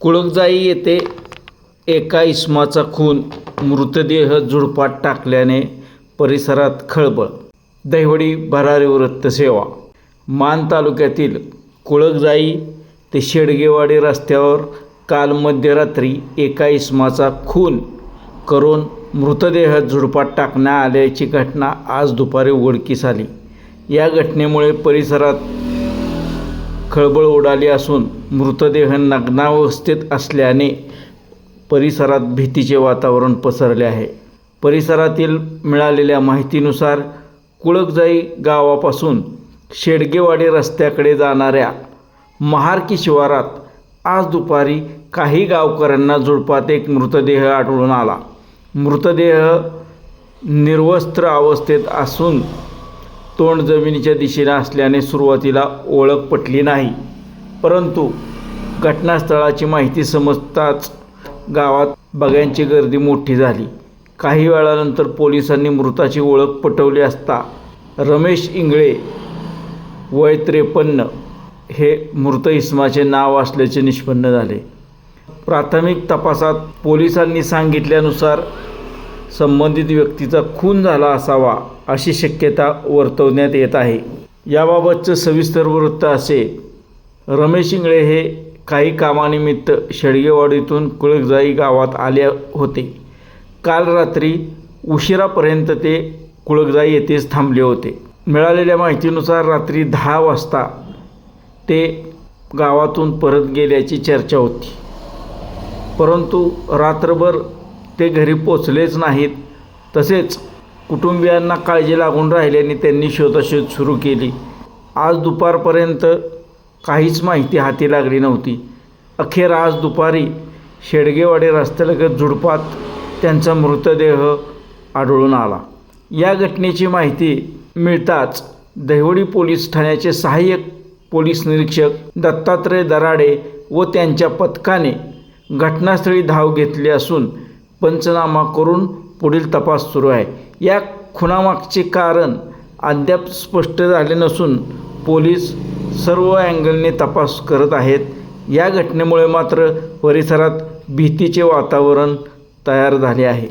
कुळकजाई येथे एका इसमाचा खून मृतदेह झुडपात टाकल्याने परिसरात खळबळ. दहिवडी भरारी वृत्तसेवा. मान तालुक्यातील कुळकजाई ते शेडगेवाडी रस्त्यावर काल मध्यरात्री एका इसमाचा खून करून मृतदेह झुडपात टाकण्यात आल्याची घटना आज दुपारी उघडकीस आली. या घटनेमुळे परिसरात खळबळ उडाली असून मृतदेह नग्नावस्थेत असल्याने परिसरात भीतीचे वातावरण पसरले आहे. परिसरातील मिळालेल्या माहितीनुसार कुळकजाई गावापासून शेडगेवाडी रस्त्याकडे जाणाऱ्या महारकी शिवारात आज दुपारी काही गावकऱ्यांना झुडपात एक मृतदेह आढळून आला. मृतदेह निर्वस्त्र अवस्थेत असून तोंड जमिनीच्या दिशेने असल्याने सुरुवातीला ओळख पटली नाही. परंतु घटनास्थळाची माहिती समजताच गावात बघ्यांची गर्दी मोठी झाली. काही वेळानंतर पोलिसांनी मृताची ओळख पटवली असता रमेश इंगळे वय त्रेपन्न हे मृत इस्माचे नाव असल्याचे निष्पन्न झाले. प्राथमिक तपासात पोलिसांनी सांगितल्यानुसार संबंधित व्यक्तीचा खून झाला असावा अशी शक्यता वर्तवण्यात येत आहे. याबाबतचं सविस्तर वृत्त असे. रमेश इंगळे हे काही कामानिमित्त शेडगेवाडीतून कुळकजाई गावात आले होते. काल रात्री उशिरापर्यंत ते कुळकजाई येथेच थांबले होते. मिळालेल्या माहितीनुसार रात्री दहा वाजता ते गावातून परत गेल्याची चर्चा होती. परंतु रात्रभर ते घरी पोचलेच नाहीत. तसेच कुटुंबियांना काळजी लागून राहिल्याने त्यांनी शोधाशोध सुरू केली. आज दुपारपर्यंत काहीच माहिती हाती लागली नव्हती. अखेर आज दुपारी शेडगेवाडी रस्त्यालगत झुडपात त्यांचा मृतदेह आढळून आला. या घटनेची माहिती मिळताच दहिवडी पोलीस ठाण्याचे सहाय्यक पोलीस निरीक्षक दत्तात्रय दराडे व त्यांच्या पथकाने घटनास्थळी धाव घेतली असून पंचनामा करून पुढील तपास सुरू आहे. या खुनामागचे कारण अद्याप स्पष्ट झाले नसून पोलीस सर्व अँगलने तपास करत आहेत. या घटनेमुळे मात्र परिसरात भीतीचे वातावरण तयार झाले आहे.